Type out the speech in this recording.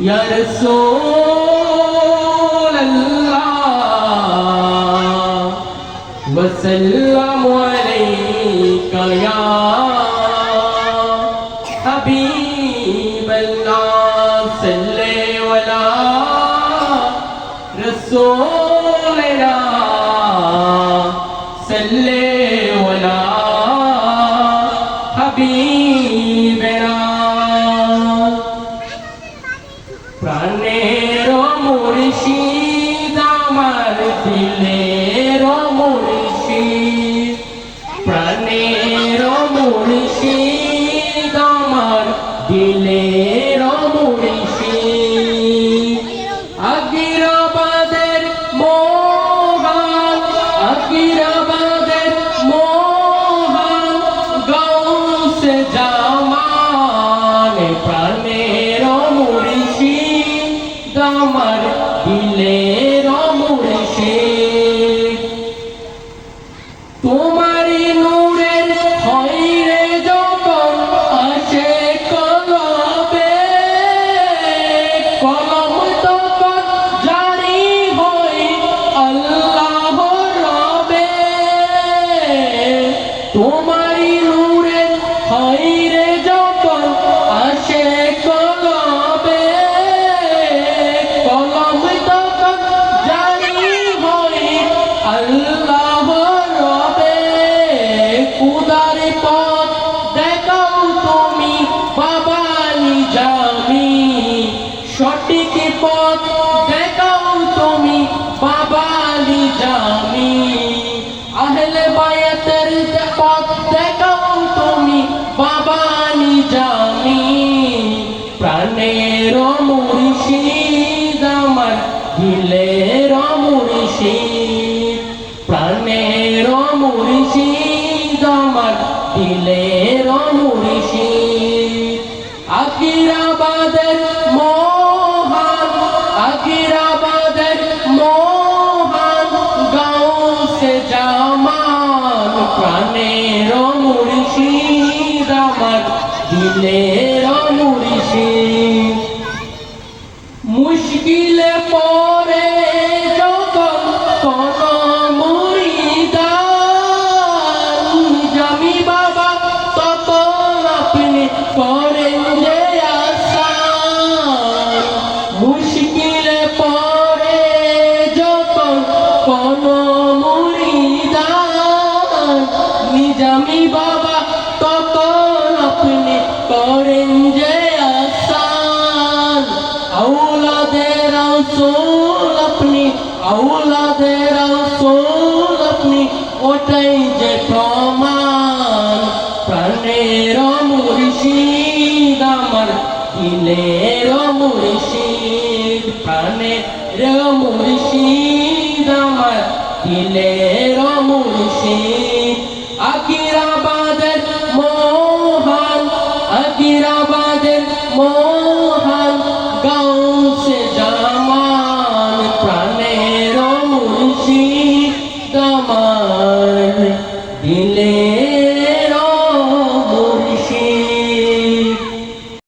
يا رسول الله وسلم عليك يا حبيب الله صل ولا رسولنا صل ولا حبيبنا আমার দিলের মুর্শিদ আকিরাবাদের মোহান আকিরাবাদের মোহান গৌসে জামান প্রাণের মুর্শিদ আমার দিলের মুর্শিদ তোমারি নূরের হইরে যখন আসে কলবে কলম তখন হই আল্লাহ রবে। কুদার পথ দেখাও তুমি বাবানি জামি, সঠিক পথ দেখাও তুমি প্রাণের মুর্শিদ আমার দিলের মুর্শিদ। প্রাণের মুর্শিদ আমার দিলের মুর্শিদ। আকিরাবাদের মোহান আকিরাবাদের মোহান গাউসে জামান প্রাণের মুর্শিদ দিলের মুর্শিদ মুশকিলে পরে যখন কোন মুরিদান জামি বাবা তখন আপনি করেন যে আসান। মুশকিলে পরে যখন কোন মুরিদান বাবা তখন রাসূল আপনি, আউলাদের রাসূল আপনি, ওটাই যে প্রমাণ প্রাণের মুর্শিদ আমার, দিলের মুর্শিদ। প্রাণের মুর্শিদ আমার, দিলের মুর্শিদ। আকিরাবাদের মোহান আকিরাবাদ